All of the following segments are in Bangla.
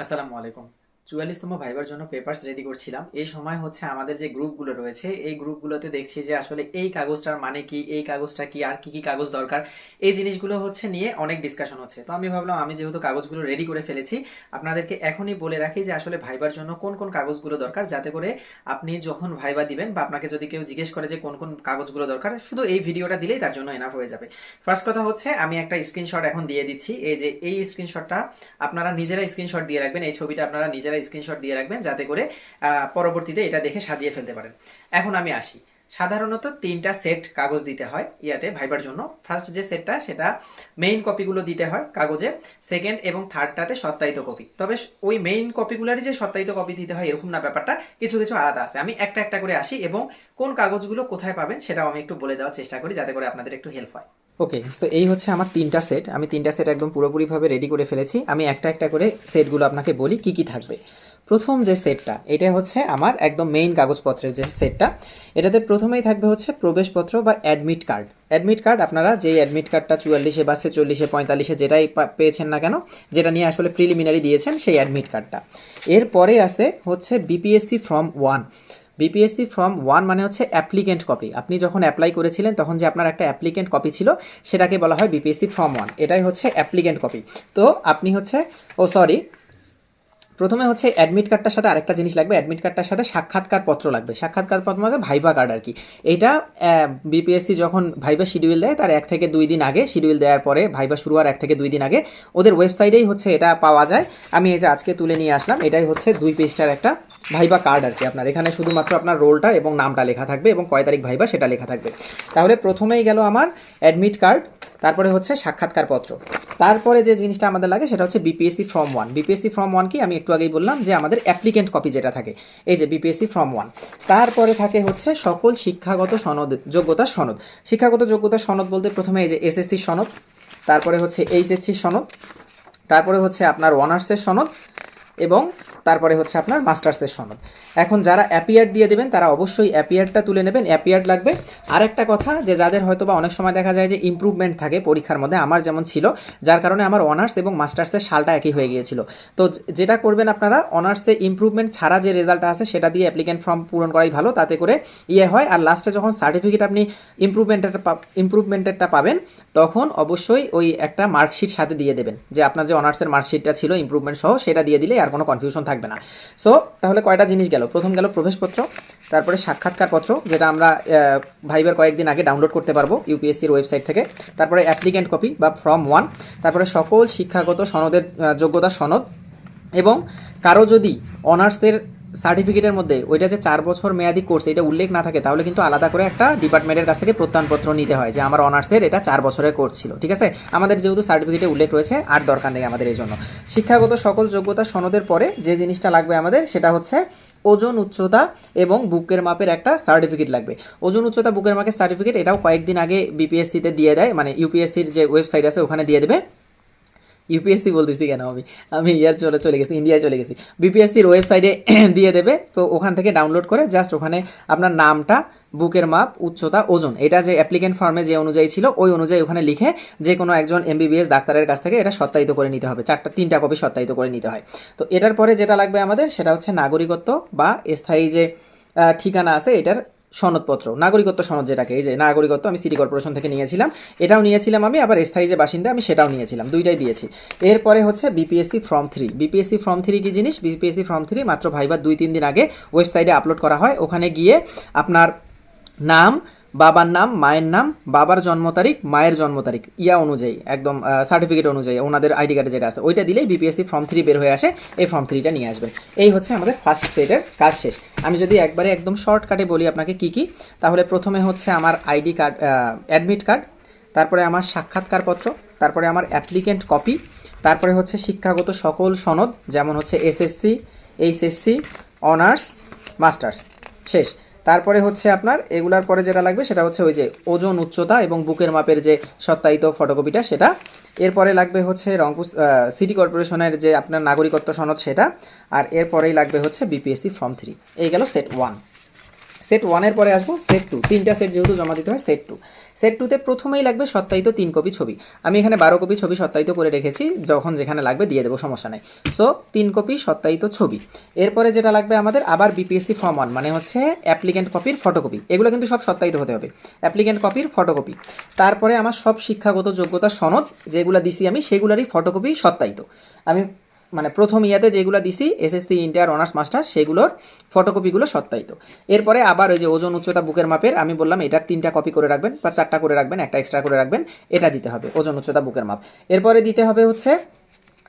আসসালামু আলাইকুম। চুয়াল্লিশতম ভাইবার জন্য পেপারস রেডি করছিলাম। এই সময় হচ্ছে আমাদের যে গ্রুপগুলো রয়েছে, এই গ্রুপগুলোতে দেখছি যে আসলে এই কাগজটার মানে কি, এই কাগজটা কি, আর কি কি কাগজ দরকার, এই জিনিসগুলো হচ্ছে নিয়ে অনেক ডিসকাশন হচ্ছে। তো আমি ভাবলাম, আমি যেহেতু কাগজগুলো রেডি করে ফেলেছি, আপনাদেরকে এখনই বলে রাখি যে আসলে ভাইবার জন্য কোন কোন কাগজগুলো দরকার, যাতে করে আপনি যখন ভাইবা দিবেন বা আপনাকে যদি কেউ জিজ্ঞেস করে যে কোন কোন কাগজগুলো দরকার, শুধু এই ভিডিওটা দিলেই তার জন্য এনাফ হয়ে যাবে। ফার্স্ট কথা হচ্ছে, আমি একটা স্ক্রিনশট এখন দিয়ে দিচ্ছি। এই যে এই স্ক্রিনশটটা আপনারা নিজেরা স্ক্রিনশট দিয়ে রাখবেন, এই ছবিটা আপনারা নিজেরা স্ক্রিনশট দিয়ে রাখবেন যাতে করে পরবর্তীতে এটা দেখে সাজিয়ে ফেলতে পারেন। এখন আমি আসি। সাধারণত তিনটা সেট কাগজ দিতে হয় ইয়াতে ভাইবার জন্য। ফার্স্ট যে সেটটা সেটা মেইন কপিগুলো দিতে হয় কাগজে। সেকেন্ড এবং থার্ডটাতে সত্যায়িত কপি তবে ওই মেইন কপিগুলোরই যে সত্যায়িত কপি দিতে হয়, এরকম না ব্যাপারটা। কিছু কিছু আলাদা আছে। আমি একটা একটা করে আসি এবং কোন কাগজগুলো কোথায় পাবেন সেটাও আমি একটু বলে দেওয়ার চেষ্টা করি যাতে করে আপনাদের একটু হেল্প হয়। ওকে সো এই হচ্ছে আমার তিনটা সেট আমি তিনটা সেট একদম পুরোপুরিভাবে রেডি করে ফেলেছি। আমি একটা একটা করে সেটগুলো আপনাকে বলি কি কি থাকবে। প্রথম যে সেটটা এটা হচ্ছে আমার একদম মেইন কাগজপত্রের যে সেটটা এটাতে প্রথমেই থাকবে হচ্ছে প্রবেশপত্র বা অ্যাডমিট কার্ড অ্যাডমিট কার্ড আপনারা যেই অ্যাডমিট কার্ডটা চুয়াল্লিশে বা ছেচল্লিশে পঁয়তাল্লিশে যেটাই পেয়েছেন না কেন, যেটা নিয়ে আসলে প্রিলিমিনারি দিয়েছেন সেই অ্যাডমিট কার্ডটা এরপরে আছে হচ্ছে BPSC form one BPSC form one মানে হচ্ছে অ্যাপ্লিকেন্ট কপি আপনি যখন অ্যাপ্লাই করেছিলেন, তখন যে আপনার একটা অ্যাপ্লিকেন্ট কপি ছিল, সেটাকে বলা হয় বিপিএসসি ফর্ম ওয়ান এটাই হচ্ছে অ্যাপ্লিকেন্ট কপি তো আপনি হচ্ছে, ও সরি প্রথমে হচ্ছে অ্যাডমিট কার্ডটার সাথে আরেকটা জিনিস লাগবে। অ্যাডমিট কার্ডটার সাথে সাক্ষাৎকার পত্র লাগবে। সাক্ষাৎকার পত্র মানে ভাইবা কার্ড আর কি। এইটা বিপিএসসি যখন ভাইবা শিডিউল দেয়, তার এক থেকে দুই দিন আগে শিডিউল দেওয়ার পরে ভাইবা শুরু হওয়ার এক থেকে দুই দিন আগে ওদের ওয়েবসাইটেই হচ্ছে এটা পাওয়া যায়। আমি এই যে আজকে তুলে নিয়ে আসলাম, এটাই হচ্ছে দুই পেজটার একটা ভাইবা কার্ড আর কি আপনার। এখানে শুধুমাত্র আপনার রোলটা এবং নামটা লেখা থাকবে এবং কয় তারিখ ভাইবা সেটা লেখা থাকবে। তাহলে প্রথমেই গেল আমার অ্যাডমিট কার্ড তারপরে হচ্ছে সাক্ষাৎকার পত্র তারপরে যে জিনিসটা আমাদের লাগে সেটা হচ্ছে BPSC form one BPSC form one কি আমি একটু আগেই বললাম যে আমাদের অ্যাপ্লিকেন্ট কপি যেটা থাকে, এই যে বিপিএসসি ফর্ম ওয়ান তারপরে থাকে হচ্ছে সকল শিক্ষাগত সনদ যোগ্যতার সনদ। শিক্ষাগত যোগ্যতার সনদ বলতে প্রথমে এই যে এসএসসি সনদ, তারপরে হচ্ছে এইচএসসি সনদ, তারপরে হচ্ছে আপনার অনার্সের সনদ এবং তারপরে হচ্ছে আপনার মাস্টার্সের সনদ। এখন যারা অ্যাপিয়ার দিয়ে দেবেন, তারা অবশ্যই অ্যাপিয়ারটা তুলে নেবেন অ্যাপিয়ার লাগবে। আরেকটা কথা যে যাদের হয়তো বা অনেক সময় দেখা যায় যে ইমপ্রুভমেন্ট থাকে পরীক্ষার মধ্যে, আমার যেমন ছিল, যার কারণে আমার অনার্স এবং মাস্টার্সের সালটা একই হয়ে গিয়েছিল। তো যেটা করবেন আপনারা অনার্সে ইমপ্রুভমেন্ট ছাড়া যে রেজাল্টটা আছে, সেটা দিয়ে অ্যাপ্লিকেন্ট ফর্ম পূরণ করাই ভালো, তাতে করে ইয়ে হয়। আর লাস্টে যখন সার্টিফিকেট আপনি ইমপ্রুভমেন্টের ইমপ্রুভমেন্টেরটা পাবেন, তখন অবশ্যই ওই একটা মার্কশিট সাথে দিয়ে দেবেন। যে আপনার যে অনার্সের মার্কশিটটা ছিল ইমপ্রুভমেন্ট সহ, সেটা দিয়ে দিলে আর কোনো কনফিউশন থাকবে না। সো তাহলে কয়টা জিনিস গেল? প্রথম গেল প্রবেশপত্র, তারপরে সাক্ষাৎকারপত্র, যেটা আমরা ভাইবার কয়েকদিন আগে ডাউনলোড করতে পারব ইউপিএসসির ওয়েবসাইট থেকে। তারপরে অ্যাপ্লিকেন্ট কপি বা ফর্ম ওয়ান তারপরে সকল শিক্ষাগত সনদের যোগ্যতা সনদ এবং কারও যদি অনার্সের সার্টিফিকেটের মধ্যে, ওইটা যে চার বছর মেয়াদি কোর্স এটা উল্লেখ না থাকে, তাহলে কিন্তু আলাদা করে একটা ডিপার্টমেন্টের কাছ থেকে প্রত্যয়নপত্র নিতে হয় যে আমার অনার্সের এটা চার বছরের কোর্স ছিল, ঠিক আছে? আমাদের যেহেতু সার্টিফিকেটে উল্লেখ রয়েছে, আর দরকার নেই আমাদের এই জন্য। শিক্ষাগত সকল যোগ্যতা সনদের পরে যে জিনিসটা লাগবে আমাদের, সেটা হচ্ছে ওজন উচ্চতা এবং বুকের মাপের একটা সার্টিফিকেট লাগবে। ওজন উচ্চতা, বুকের মাপের সার্টিফিকেট এটাও কয়েকদিন আগে বিপিএসসিতে দিয়ে দেয় মানে ইউপিএসসির যে ওয়েবসাইট আছে, ওখানে দিয়ে দেবে। ইউপিএসসি বলতেছি কেন আমি? আমি ইয়ার চলে চলে গেছি ইন্ডিয়ায় চলে গেছি। বিপিএসসির ওয়েবসাইটে দিয়ে দেবে, তো ওখান থেকে ডাউনলোড করে জাস্ট ওখানে আপনার নামটা, বুকের মাপ, উচ্চতা, ওজন, এটা যে অ্যাপ্লিকেন্ট ফর্মে যে অনুযায়ী ছিল, ওই অনুযায়ী ওখানে লিখে যে কোনো একজন এমবিবিএস ডাক্তারের কাছ থেকে এটা সত্যায়িত করে নিতে হবে, চারটা, তিনটা কপি সত্যায়িত করে নিতে হয়। তো এটার পরে যেটা লাগবে আমাদের, সেটা হচ্ছে নাগরিকত্ব বা স্থায়ী যে ঠিকানা আছে, এটার সনদপত্র, নাগরিকত্ব সনদ যেটাকে, এই যে নাগরিকত্ব আমি সিটি কর্পোরেশন থেকে নিয়েছিলাম, এটাও নিয়েছিলাম আমি, আবার স্থায়ী যে বাসিন্দা আমি সেটাও নিয়েছিলাম, দুইটাই দিয়েছি। এরপরে হচ্ছে BPSC form three BPSC form three কী জিনিস? বিপিএসসি ফর্ম থ্রি মাত্র ভাইবার দুই তিন দিন আগে ওয়েবসাইটে আপলোড করা হয়, ওখানে গিয়ে আপনার নাম, বাবার নাম, মায়ের নাম, বাবার জন্ম তারিখ, মায়ের জন্ম তারিখ, ইয়া অনুযায়ী, একদম সার্টিফিকেট অনুযায়ী, ওনাদের আইডি কার্ডে যেটা আছে, ওইটা দিলেই বিপিএসসি ফর্ম থ্রি বের হয়ে আসে, এই ফর্ম থ্রিটা নিয়ে আসবেন এই হচ্ছে আমাদের ফার্স্ট সেটের কাজ শেষ। আমি যদি একবারে একদম শর্টকাটে বলি আপনাকে কি কি, তাহলে প্রথমে হচ্ছে আমার আইডি কার্ড অ্যাডমিট কার্ড তারপরে আমার সাক্ষাৎকারপত্র, তারপরে আমার অ্যাপ্লিকেন্ট কপি তারপরে হচ্ছে শিক্ষাগত সকল সনদ, যেমন হচ্ছে এসএসসি এইচএসসি অনার্স মাস্টার্স শেষ। তারপরে হচ্ছে আপনার, এগুলার পরে যেটা লাগবে সেটা হচ্ছে ওই যে ওজন উচ্চতা এবং বুকের মাপের যে সত্যায়িত ফটোকপিটা সেটা। এরপরে লাগবে হচ্ছে রংপুর সিটি কর্পোরেশনের যে আপনার নাগরিকত্ব সনদ সেটা, আর এরপরেই লাগবে হচ্ছে বিপিএসসি ফর্ম থ্রি এই গেল সেট ওয়ান সেট ওয়ানের পরে আসব সেট টু তিনটা সেট যেহেতু জমা দিতে হয় সেট টু সেট টুতে প্রথমেই লাগবে সত্যায়িত তিন কপি ছবি। আমি এখানে বারো কপি ছবি সত্যায়িত করে রেখেছি, যখন যেখানে লাগবে দিয়ে দেবো, সমস্যা নেই। সো তিন কপি সত্যায়িত ছবি। এরপরে যেটা লাগবে আমাদের, আবার বিপিএসসি ফর্ম ওয়ান মানে হচ্ছে অ্যাপ্লিকেন্ট কপির ফটোকপি এগুলো কিন্তু সব সত্যায়িত হতে হবে। অ্যাপ্লিকেন্ট কপির ফটোকপি তারপরে আমার সব শিক্ষাগত যোগ্যতা সনদ, যেগুলো দিছি আমি, সেগুলোরই ফটোকপি সত্যায়িত। আমি মানে প্রথম ইয়াতে যেগুলো দিছি এসএসসি ইন্টার অনার্স মাস্টার সেগুলোর ফটোকপিগুলো সত্যায়িত। এরপরে আবার ওই যে ওজন উচ্চতা বুকের মাপের, আমি বললাম এটার তিনটা কপি করে রাখবেন বা চারটা করে রাখবেন, একটা এক্সট্রা করে রাখবেন, এটা দিতে হবে, ওজন উচ্চতা বুকের মাপ। এরপরে দিতে হবে হচ্ছে,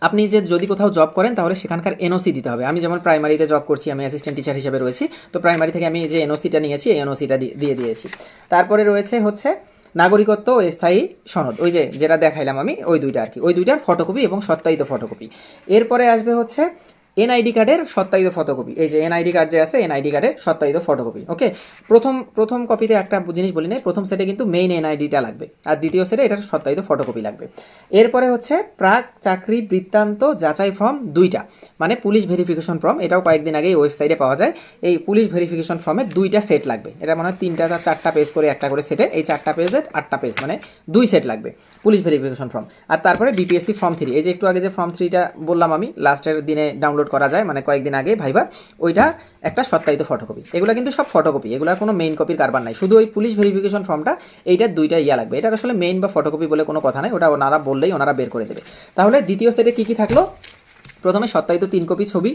আপনি যে যদি কোথাও জব করেন তাহলে সেখানকার এনওসি দিতে হবে। আমি যেমন প্রাইমারিতে জব করছি, আমি অ্যাসিস্ট্যান্ট টিচার হিসেবে রয়েছি, তো প্রাইমারি থেকে আমি যে এনওসিটা নিয়েছি, এই এনওসিটা দিয়ে দিয়েছি। তারপরে রয়েছে হচ্ছে নাগরিকত্ব ও স্থায়ী সনদ। ওই যে যেটা দেখাইলাম আমি, ওই দুইটা আর কি। ওই দুইটার ফটোকপি এবং সত্যায়িত ফটোকপি এরপরে আসবে হচ্ছে এনআইডি কার্ডের সত্যায়িত ফটোকপি এই যে এনআইডি কার্ড যে আছে এনআইডি কার্ডের সত্যায়িত ফটোকপি ওকে প্রথম প্রথম কপিতে একটা জিনিস বলি নাই, প্রথম সেটে কিন্তু মেইন এনআইডিটা লাগবে। আর দ্বিতীয় সেটে এটার সত্যায়িত ফটোকপি লাগবে। এরপরে হচ্ছে প্রাক চাকরি বৃত্তান্ত যাচাই ফর্ম দুইটা মানে পুলিশ ভেরিফিকেশন ফর্ম এটাও কয়েকদিন আগেই ওয়েবসাইটে পাওয়া যায়। এই পুলিশ ভেরিফিকেশন ফর্মের দুইটা সেট লাগবে। এটা মনে তিনটা বা চারটা পেজ করে একটা করে সেটে এই চারটা পেজে আটটা পেজ মানে দুই সেট লাগবে পুলিশ ভেরিফিকেশন ফর্ম আর তারপরে বিপিএসসি ফর্ম থ্রি এই যে একটু আগে যে ফর্ম থ্রিটা বললাম আমি লাস্টের দিনে ডাউনলোড করা যায় মানে কয়েকদিন আগে ভাইবা, ওইটা একটা সত্যায়িত ফটোকপি এগুলো কিন্তু সব ফটোকপি এগুলোর কোনো মেইন কপির কারবার নাই। শুধু ওই পুলিশ ভেরিফিকেশন ফর্মটা এইটার দুইটা ইয়া লাগবে। এটা আসলে মেইন বা ফটোকপি বলে কোনো কথা নাই, ওটা ওনারা বললেই ওনারা বের করে দেবে। তাহলে দ্বিতীয় সেটে কী কী থাকল? প্রথমে সত্যায়িত তিন কপি ছবি,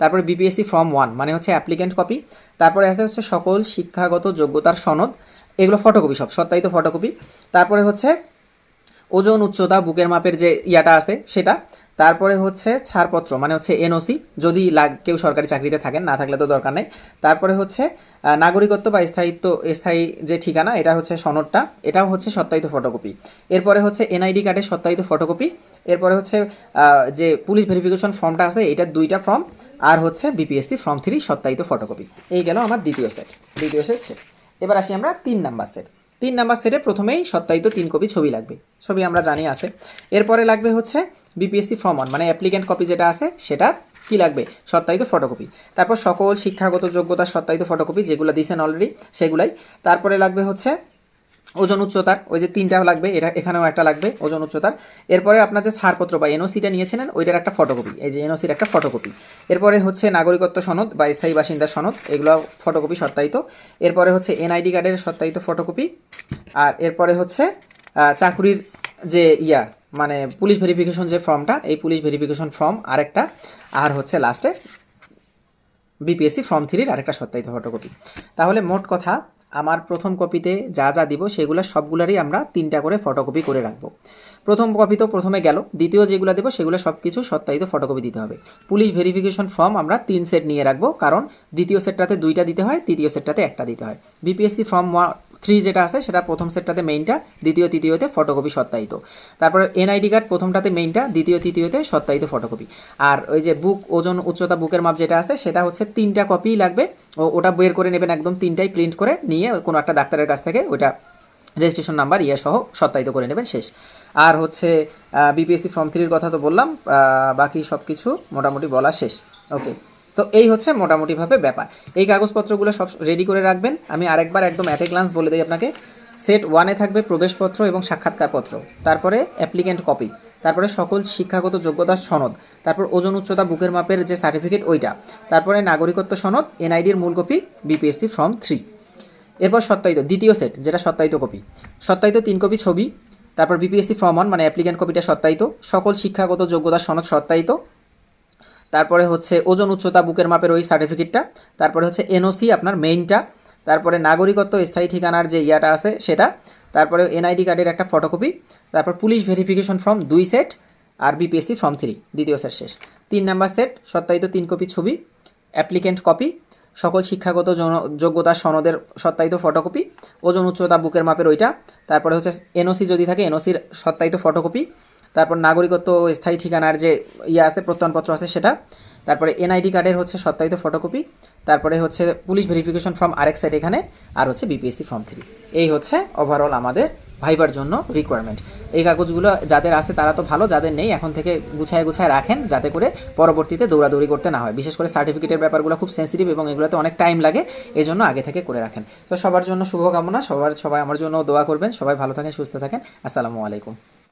তারপরে বিপিএসসি ফর্ম ওয়ান মানে হচ্ছে অ্যাপ্লিক্যান্ট কপি তারপরে আছে হচ্ছে সকল শিক্ষাগত যোগ্যতার সনদ, এগুলো ফটোকপি সব, সত্যায়িত ফটোকপি তারপরে হচ্ছে ওজন, উচ্চতা, বুকের মাপের যে ইয়াটা আছে, সেটা তারপরে হচ্ছে ছাড়পত্র মানে হচ্ছে এনওসি যদি লাগ, কেউ সরকারি চাকরিতে থাকেন, না থাকলে তো দরকার নেই। তারপরে হচ্ছে নাগরিকত্ব বা স্থায়িত্ব, স্থায়ী যে ঠিকানা, এটা হচ্ছে সনদটা, এটাও হচ্ছে সত্যায়িত ফটোকপি। এরপরে হচ্ছে এনআইডি কার্ডের সত্যায়িত ফটোকপি, এরপরে হচ্ছে যে পুলিশ ভেরিফিকেশন ফর্মটা আছে এটার দুইটা ফর্ম আর হচ্ছে বিপিএসসি ফর্ম থ্রি সত্যায়িত ফটোকপি। এই গেল আমার দ্বিতীয় সেট দ্বিতীয় সেট। এবার আসি আমরা তিন নাম্বার সেট তিন নাম্বার সেটে প্রথমেই সত্যায়িত তিন কপি ছবি লাগবে। ছবি আমরা জানি আছে। এরপরে লাগবে হচ্ছে বিপিএসসি ফর্ম ওয়ান মানে অ্যাপ্লিক্যান্ট কপি যেটা আছে, সেটা কি লাগবে? সত্যায়িত ফটোকপি তারপর সকল শিক্ষাগত যোগ্যতা সত্যায়িত ফটোকপি যেগুলো দিয়েছেন অলরেডি সেগুলাই। তারপরে লাগবে হচ্ছে ওজন উচ্চতার, ওই যে তিনটা লাগবে, এটা এখানেও একটা লাগবে, ওজন উচ্চতার। এরপরে আপনার যে ছাড়পত্র বা এনওসিটা নিয়েছিলেন, ওইটার একটা ফটোকপি এই যে এনওসির একটা ফটোকপি এরপরে হচ্ছে নাগরিকত্ব সনদ বা স্থায়ী বাসিন্দার সনদ, এগুলো ফটোকপি সত্যায়িত। এরপরে হচ্ছে এনআইডি কার্ডের সত্যায়িত ফটোকপি আর এরপরে হচ্ছে চাকুরির যে ইয়া মানে পুলিশ ভেরিফিকেশন যে ফর্মটা এই পুলিশ ভেরিফিকেশন ফর্ম আরেকটা, আর হচ্ছে লাস্টে বিপিএসসি ফর্ম থ্রির আরেকটা সত্যায়িত ফটোকপি তাহলে মোট কথা, আমার প্রথম কপিতে যা যা দিব, সেগুলো সবগুলোরই আমরা তিনটা করে ফটোকপি করে রাখব। প্রথম কপি তো প্রথমে গেল, দ্বিতীয় যেগুলো দেবো, সেগুলো সব কিছু সত্যায়িত ফটোকপি দিতে হবে। পুলিশ ভেরিফিকেশন ফর্ম আমরা তিন সেট নিয়ে রাখব, কারণ দ্বিতীয় সেটটাতে দুইটা দিতে হয়, তৃতীয় সেটটাতে একটা দিতে হয়। বিপিএসসি ফর্ম থ্রি যেটা আছে, সেটা প্রথম সেটটাতে মেইনটা দ্বিতীয়, তৃতীয়তে ফটোকপি সত্যায়িত। তারপরে এনআইডি কার্ড প্রথমটাতে মেইনটা দ্বিতীয়, তৃতীয়তে সত্যায়িত ফটোকপি আর ওই যে বুক ওজন উচ্চতা বুকের মাপ যেটা আছে, সেটা হচ্ছে তিনটা কপি লাগবে। ও, ওটা বের করে নেবেন একদম তিনটাই প্রিন্ট করে নিয়ে কোনো একটা ডাক্তারের কাছ থেকে ওইটা রেজিস্ট্রেশন নাম্বার ইয়ে সহ সত্যায়িত করে নেবেন, শেষ। আর হচ্ছে বিপিএসসি ফর্ম থ্রির কথা তো বললাম বাকি সব কিছু মোটামুটি বলা শেষ। ওকে তো এই হচ্ছে মোটামুটিভাবে ব্যাপার। এই কাগজপত্রগুলো সব রেডি করে রাখবেন। আমি আরেকবার একদম অ্যাট গ্লান্স বলে দিই আপনাকে। সেট ওয়ানে থাকবে প্রবেশপত্র এবং সাক্ষাৎকারপত্র। তারপরে অ্যাপ্লিক্যান্ট কপি তারপরে সকল শিক্ষাগত যোগ্যতার সনদ। তারপর ওজন উচ্চতা, বুকের মাপের যে সার্টিফিকেট ওইটা। তারপরে নাগরিকত্ব সনদ এনআইডির মূল কপি বিপিএসসি ফর্ম থ্রি এরপর সত্যায়িত দ্বিতীয় সেট যেটা সত্যায়িত কপি সত্যায়িত তিন কপি ছবি। তারপর বিপিএসসি ফর্ম ওয়ান মানে অ্যাপ্লিক্যান্ট কপিটা সত্যায়িত সকল শিক্ষাগত যোগ্যতার সনদ সত্যায়িত তারপরে হচ্ছে ওজন উচ্চতা বুকের মাপের ওই সার্টিফিকেটটা তারপরে হচ্ছে এনওসি আপনার মেইনটা তারপরে নাগরিকত্ব, স্থায়ী ঠিকানার যে ইয়াটা আছে সেটা, তারপরে এনআইডি কার্ডের একটা ফটোকপি তারপর পুলিশ ভেরিফিকেশন ফর্ম দুই সেট আর বিপিএসসি ফর্ম থ্রি দ্বিতীয় সেট শেষ। তিন নাম্বার সেট সত্যায়িত তিন কপি ছবি অ্যাপ্লিকেন্ট কপি সকল শিক্ষাগত যোগ্যতা সনদের সত্যায়িত ফটোকপি ওজন উচ্চতা বুকের মাপের ওইটা, তারপরে হচ্ছে এনওসি যদি থাকে এনওসির সত্যায়িত ফটোকপি তারপর নাগরিকত্ব স্থায়ী ঠিকানার যে ইয়ে আছে, প্রত্যয়নপত্র আছে সেটা। তারপরে এনআইডি কার্ডের হচ্ছে সত্যায়িত ফটোকপি, তারপরে হচ্ছে পুলিশ ভেরিফিকেশন ফর্ম আরেক সাইড এখানে, আর হচ্ছে বিপিএসসি ফর্ম থ্রি এই হচ্ছে ওভারঅল আমাদের ভাইবার জন্য রিকোয়ারমেন্ট এই কাগজগুলো যাদের আছে তারা তো ভালো, যাদের নেই এখন থেকে গুছায় গুছায় রাখেন যাতে করে পরবর্তীতে দৌড়াদৌড়ি করতে না হয়। বিশেষ করে সার্টিফিকেটের ব্যাপারগুলো খুব সেন্সিটিভ এবং এগুলোতে অনেক টাইম লাগে এই জন্য আগে থেকে করে রাখেন। তো সবার জন্য শুভকামনা, সবার সবাই আমার জন্য দোয়া করবেন, সবাই ভালো থাকেন, সুস্থ থাকেন। আসসালামু আলাইকুম।